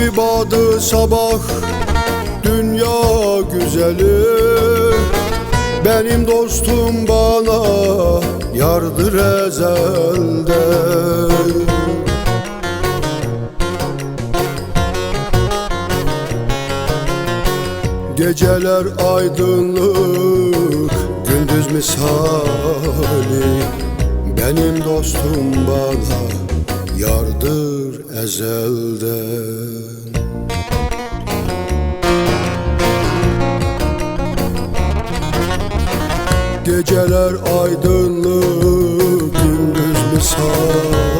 İsmi Badı Sabah Dünya güzeli. Benim dostum bana Yardır ezelde. Geceler aydınlık Gündüz misali. Benim dostum bana Yardır ezelden Geceler aydınlık Gündüz misali.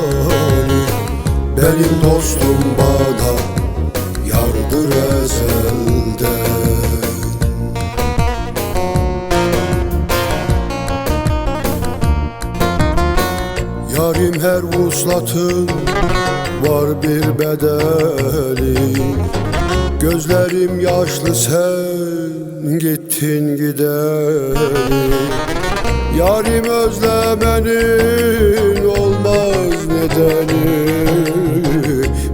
Benim dostum bana Yardır ezelden Yarim her vuslatın var bir bedeli. Gözlerim yaşlı sen gittin gideri Yarim özlemenin olmaz nedeni.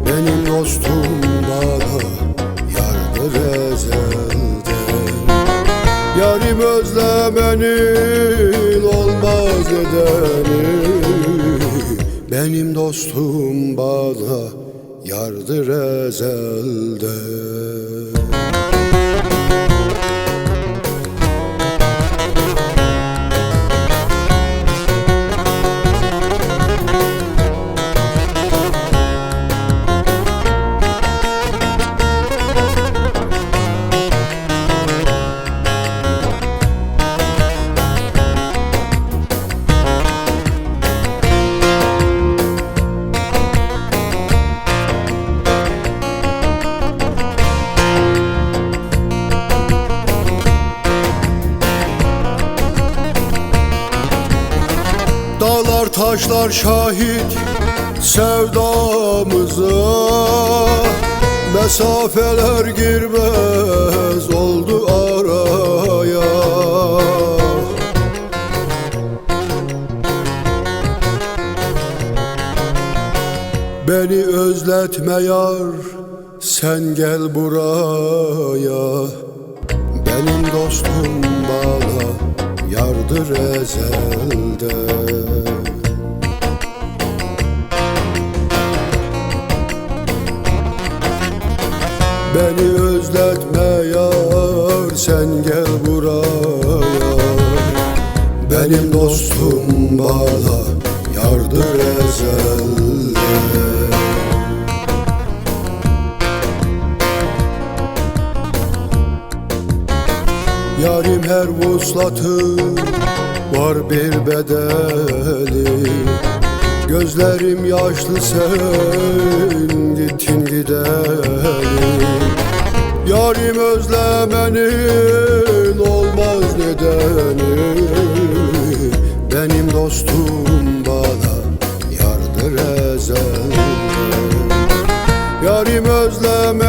Benim dostum bana yardır ezelden Yarim özlemenin olmaz nedeni. Benim dostum bana yardır ezelden taşlar şahit sevdamıza. Mesafeler girmez oldu araya. Beni özletme yar sen gel buraya. Benim dostum bana yardır ezelde Beni özletme yar sen gel buraya. Benim dostum bana yardır ezelde Yarim her vuslatı var bir bedeli. Gözlerim yaşlı sen gittin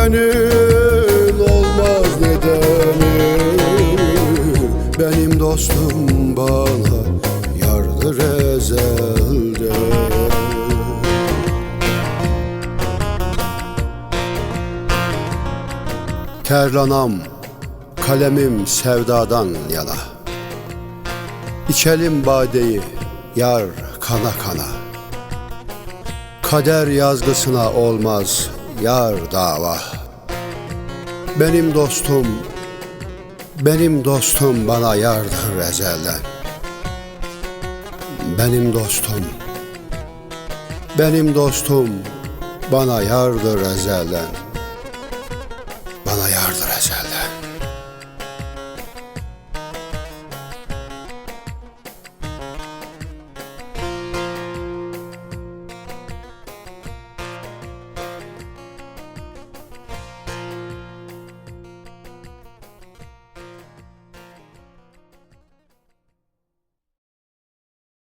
özlemenin olmaz nedeni Benim dostum bana yardır ezelde Terlanam, kalemim sevdadan yana. İçelim badeyi, yar kana kana. Kader yazgısına olmaz yar dava Benim dostum, benim dostum bana yardır ezelden Benim dostum, benim dostum bana yardır ezelden